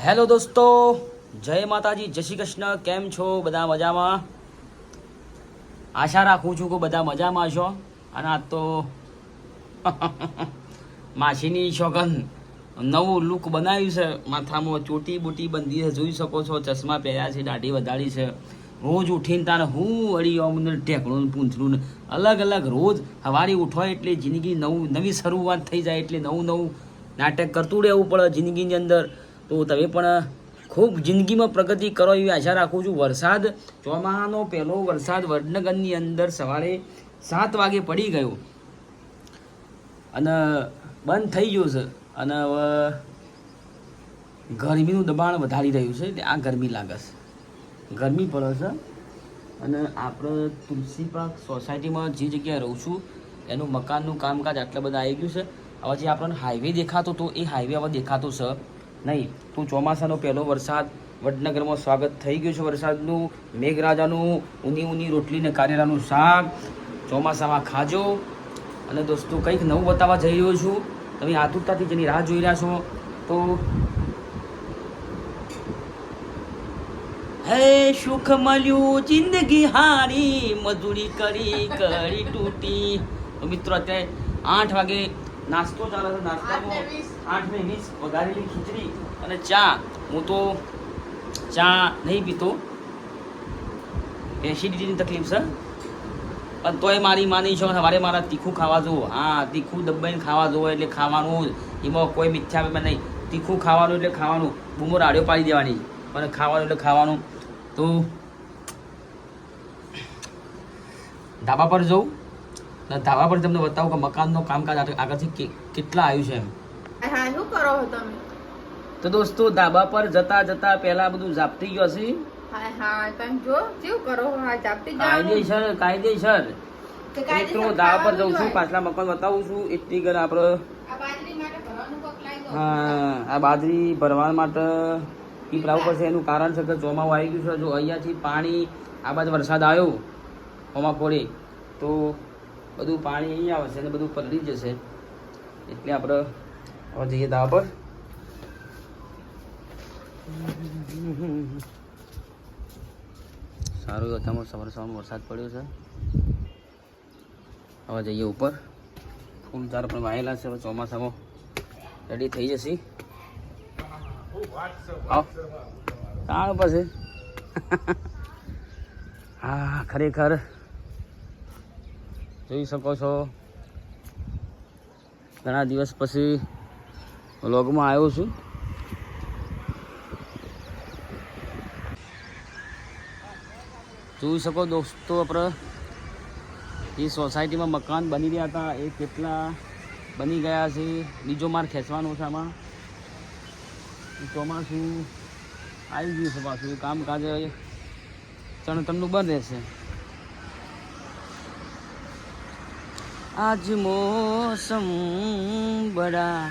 Hello દોસ્તો, જય માતાજી, જય શ્રી કૃષ્ણ, કેમ છો બધા મજામાં? આશા રાખું છું કે બધા મજામાં છો. અને આ તો માછીની શોગન નવું લુક બનાવ્યું છે. માથામાં ચોટી બોટી બંધી છે. જોઈ શકો છો, ચશ્મા પહેર્યા છે, દાઢી વધારી છે. રોજ ઉઠીને તારે હું વળી અમને ઢેકણું પૂંછડું અલગ અલગ રોજ સવારે ઉઠો એટલે જિંદગી નવું, નવી શરૂઆત થઈ જાય એટલે નવું નવું નાટક કરતું રહેવું પડે જિંદગીની અંદર. તો તમે પણ ખૂબ જિંદગીમાં પ્રગતિ કરો એવી આશા રાખું છું. વરસાદ ચોમાસાનો પહેલો વરસાદ વડનગરની અંદર સવારે સાત વાગે પડી ગયો. અને બંધ થઈ ગયો છે. અને હવે ગરમીનું દબાણ વધારી રહ્યું છે. આ ગરમી લાગે છે. ગરમી પડે છે. અને આપણે તુલસી પાક સોસાયટીમાં જે જગ્યાએ રહું છું, એનું મકાનનું કામકાજ આટલા બધા આવી ગયું છે. હવે જે આપણને હાઈવે દેખાતો તો એ હાઈવે હવે દેખાતો છે. નહીં, તું ચોમાસાનો પહેલો વરસાદ, વડનગરમાં સ્વાગત થઈ ગયું છે વરસાદનું, મેઘરાજાનું, ઊની ઊની રોટલી ને કારેલાનું શાક, ચોમાસામાં ખાજો. અને દોસ્તો, કંઈક નવું બતાવવા જઈ રહ્યો છું. તમે આતુરતાથી જેની રાહ જોઈ રહ્યા છો, તો હે સુખ મળ્યું, જિંદગી હારી, મજૂરી કરી કરી તૂટી. મિત્રો, અત્યારે આઠ વાગે નાસ્તો ચાલે છે નાસ્તામાં આઠ ને વીસ. વઘારેલી ખીચડી અને ચા. હું તો ચા નહીં પીતો. એસિડિટીની તકલીફ છે. પણ તોય મારી માની છો સવારે મારા તીખું ખાવા જુઓ હા તીખું દબાઈને ખાવા જુઓ એટલે ખાવાનું જ. એમાં કોઈ મિથ્યા નહીં. તીખું ખાવાનું એટલે ખાવાનું. બૂમો રાડ્યો પાડી દેવાની. અને ખાવાનું એટલે ખાવાનું. તો ધાબા પર જઉં અને ધાબા પર તમને બતાવું કે મકાનનો કામકાજ આગળ- આગળથી કે- કેટલા આવ્યું છે એમ. હા શું કરો છો તમે? તો દોસ્તો ધાબા પર જતા જતા પહેલા બધું ઝાપટી ગયું હશે હા હા તમે જો કેવું કરો છો? હા જાપતી જવાનું? કાયદેસર કાયદેસર. મિત્રો ધાબા પર જઉં છું પાછલા મકાન બતાવું છું. એટલી ઘર આપણે આ બાજરી માટે ભરવાનું કોક લાવી દો. હા આ બાજરી ભરવા માટે પીપળાવું પડશે એનું કારણ છે કે ચોમાવું આવી ગયું છે. જો અહીંયાથી પાણી આ બાજુ વરસાદ આવ્યો ચોમા ફોડે તો બધું પાણી અહીં આવશે અને બધું પલળી જશે. એટલે આપણે હવે જઈએ ધાબા પર. સારું અત્યારમાં સવાર સવારમાં વરસાદ પડ્યો છે. હવે જઈએ ઉપર. ફૂલ ઝાડ પણ વાયેલા છે, હવે ચોમાસામાં રેડી થઈ જશે. તાણ પછી. હા, ખરેખર જોઈ શકો છો. ઘણા દિવસ પછી વ્લોગમાં આવ્યો છું. જોઈ શકો દોસ્તો આપણે એ સોસાયટીમાં મકાન બની રહ્યા હતા. એ કેટલા બની ગયા છે. બીજો માર ખેંચવાનો છે આમાં. ચોમાસું આવી ગયું છે પાછું. કામકાજ ચણતરનું બંધ રહેશે. આજ મોસમ બડા.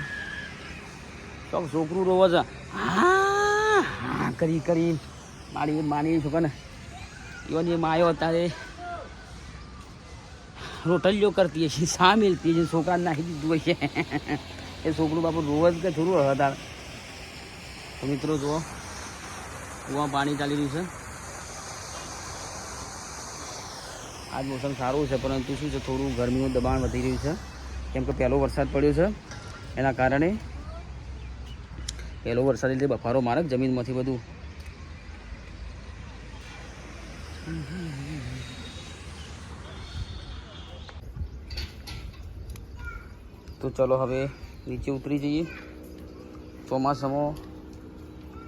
ચોક છોકરું રોવા છે હા હા કરી કરી. મારી માની છોકરાને એવાની માયો અત્યારે. રોટલીઓ કરતી હશે સા મિલતી હશે છોકરાને નાખી દીધું હશે. એ છોકરું બાપુ રોજ કે થોડું હતા તો મિત્રો જુઓ કુવા પાણી ચાલી રહ્યું છે. આજ મોસમ સારું છે, પરંતુ શું છે, થોડું ગરમીનું દબાણ વધી રહ્યું છે. કેમ કે પહેલો વરસાદ પડ્યો છે, એના કારણે પહેલો વરસાદ એટલે બફારો મારક જમીનમાંથી બધું. તો ચલો હવે નીચે ઉતરી જઈએ. ચોમાસામાં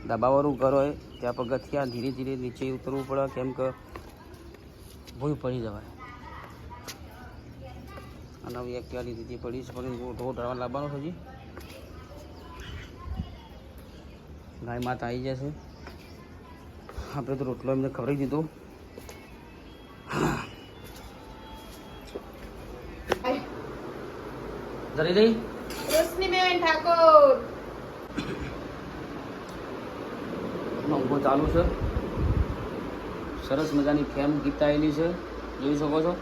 દબાવાળું ઘર હોય, ત્યાં પગથિયા ધીરે ધીરે નીચે ઉતરવું પડે. કેમ કે ભૂલ પડી જવાય. અને હવે એક્ટિવા લીધી પડી છે પણ ઢોર ઢાળવા લાવવાનો છે હજી. ગાય માતા આવી જશે. આપણે તો રોટલો એમને ખવડાવી દીધો. ધરી દઈ. રોશનીબેન ઠાકોર. ઊભો ચાલુ છે. સરસ મજાની ફેમ ગીતાયેલી છે. જોઈ શકો છો.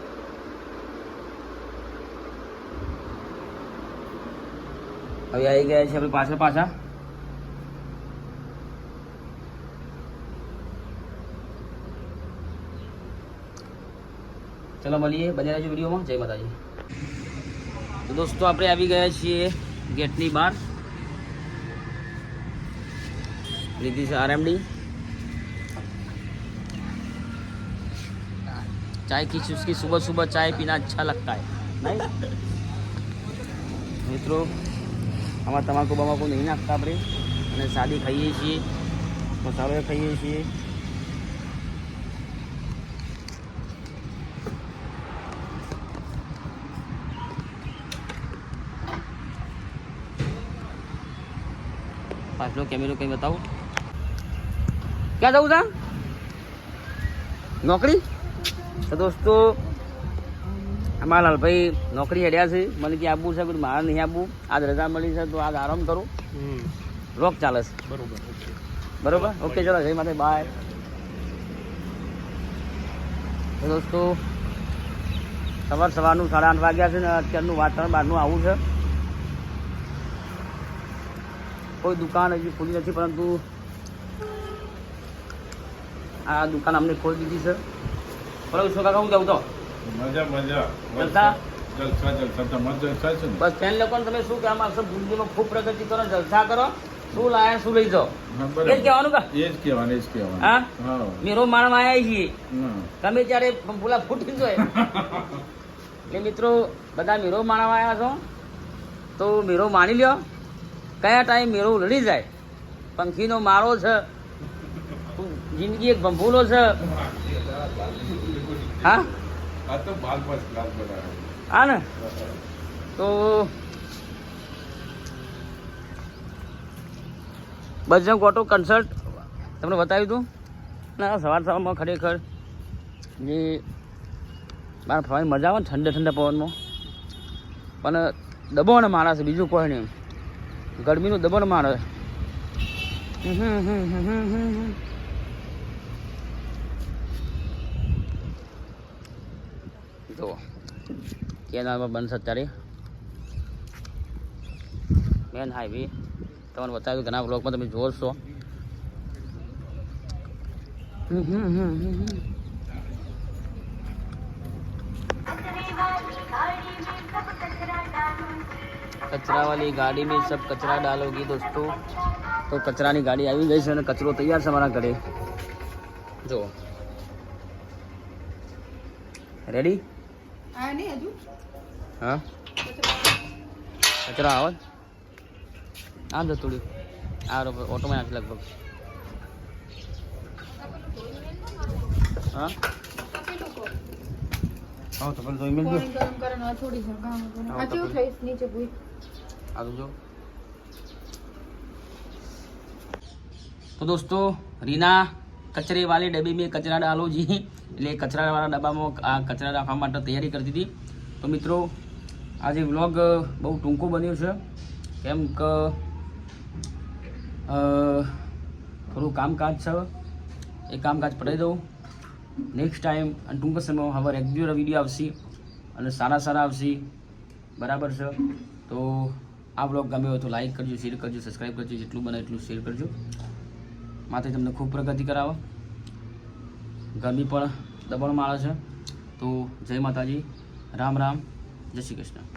હવે આવી ગયા છે આપણે પાછળ પાછા. ચલો મળીએ બન્યા રહેજો વિડીયોમાં. જય માતાજી. તો દોસ્તો, આપણે આવી ગયા છીએ ગેટની બહાર. લીધી છે આરએમડી चाय की चुस्की सुबह सुबह चाय पीना अच्छा लगता है नहीं મિત્રો આમાં તમાકુ બમાકુ નહીં નાખતા આપણે અને સાદી ખાઈએ છીએ મસાલો એ ખાઈએ છીએ પાછલો કેમેરો કંઈ બતાવું ક્યાં જવું તા નોકરી તો દોસ્તો અમારા લાલભાઈ નોકરી હેડ્યા છે. મને કે આવવું છે? મારે નહીં આવવું આજ રજા મળી છે તો આજ આરામ કરું. રોક ચાલે છે. બરોબર બરોબર? ઓકે ચલો જય માટે બાય દોસ્તો સવાર સવારનું સાડા આઠ વાગ્યા છે ને અત્યારનું વાતાવરણ બહારનું આવું છે. કોઈ દુકાન હજી ખુલી નથી પરંતુ આ દુકાન અમને ખોલી દીધી છે. બરાબર શું કાકા હું કહું તો મજા મજા. જલસા? જલસા જલસા. તમારે જલસા છે બસ ફેન લોકોને તમે શું કહેવા માંગશો? જિંદગીમાં ખૂબ પ્રગતિ કરો જલસા કરો. શું લાયા શું લઈ જાઓ? એ જ કહેવાનું કા? એ જ કહેવાનું એ જ કહેવાનું. હા? હા. મેરો માણવા આવ્યા છીએ. તમે ત્યારે પેલા ફૂટી જોઈએ એટલે મિત્રો બધા મેરો માણવા આવ્યા છો? તો મેરો માણી લ્યો. કયા ટાઈમ મેરો લડી જાય? પંખીનો મારો છે. જિંદગી એક ભંભૂલો છે. હા? આ તો બાલ ક્લાસ બનાવે હા ને? તો બજરંગ ઓટો કન્સલ્ટ તમને બતાવ્યું હતું ના સવાર સવારમાં ખરેખર. જે મારા ફરવાની મજા આવે ને ઠંડા ઠંડા પવનમાં. પણ દબાણ મારે છે બીજું કોઈ નહીં. ગરમીનું દબાણ મારે હમ હમ હમ હમ હમ હમ હમ. જુઓ પણ બનશે અત્યારે. મેન હાઈવે તમને બતાવ્યું ઘણા બ્લોકમાં તમે જોશો. કચરા વાળી ગાડી મેં સબ કચરા ડાલોગી દોસ્તો. તો કચરાની ગાડી આવી ગઈ છે અને કચરો તૈયાર છે મારા ઘરે. જો. રેડી આ નહીં હજુ? હા? કચરો આવે? આમ જતું રહ્યું. આ ઓટોમાં નાખી લગભગ. હા? હા તો પણ જોઈ મેળજો ગરમ કરીને થોડી છે આ કેવું થઈશ નીચે ભૂઈ આ જો. તો દોસ્તો રીના કચરે વાલી ડબ્બી મેં કચરા ડાલો જી. એટલે કચરાવાળા ડબ્બામાં આ કચરા રાખવા માટે તૈયારી કરતી હતી. તો મિત્રો, આજે વ્લોગ બહુ ટૂંકો બન્યો છે. કેમ કે થોડું કામકાજ છે. એ કામકાજ પડાવી દઉં. નેક્સ્ટ ટાઈમ અને ટૂંક સમયમાં હવે રેગ્યુલર વીડિયો આવશે અને સારા સારા આવશે. બરાબર છે? તો આ બ્લોગ ગમ્યો હોય તો લાઈક કરજો શેર કરજો સબસ્ક્રાઈબ કરજો, જેટલું બને એટલું શેર કરજો. માથે તમને ખૂબ પ્રગતિ કરાવો. ગરમી પણ દબાણમાં આવે છે. તો જય માતાજી. રામ રામ. જય શ્રી કૃષ્ણ.